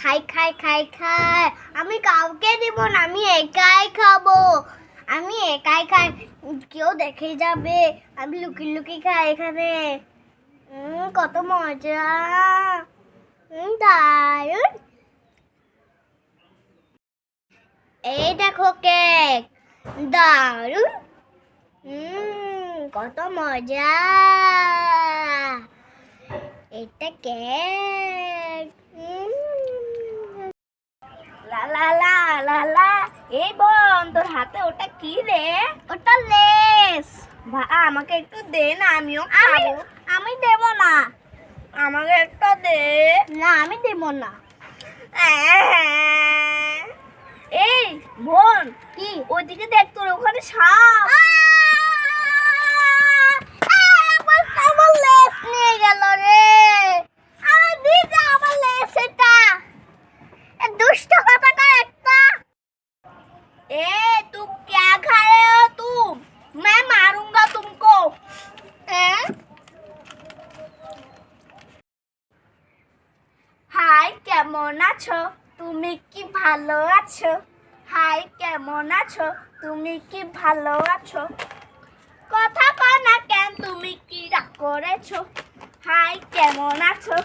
খাই খাই খাই খাই। আমি কাউকে দিব না, আমি একাই খাব। আমি একাই খাই, কেউ দেখে যাবে। আমি লুকি লুকি খাই এখানে। কত মজা। দারুণ। এই দেখো কেক, দারুণ। কত মজা। এটা কেক। লা লা লা লা। লা এই বোন তোর হাতে ওটা কি রে? ওটা লেস। বা আমাকে একটু দে না আমিও আমি খাব। আমি দেব না। আমাকে একটা দে। না আমি দেব না। এই বোন কি? ওইদিকে দেখ তোর ওখানে সাপ। কেমন আছো? তুমি কি ভালো আছো? হাই, কেমন আছো? তুমি কি ভালো আছো? কথা কনা কেন, তুমি কি রাগ করেছ? হাই, কেমন আছো!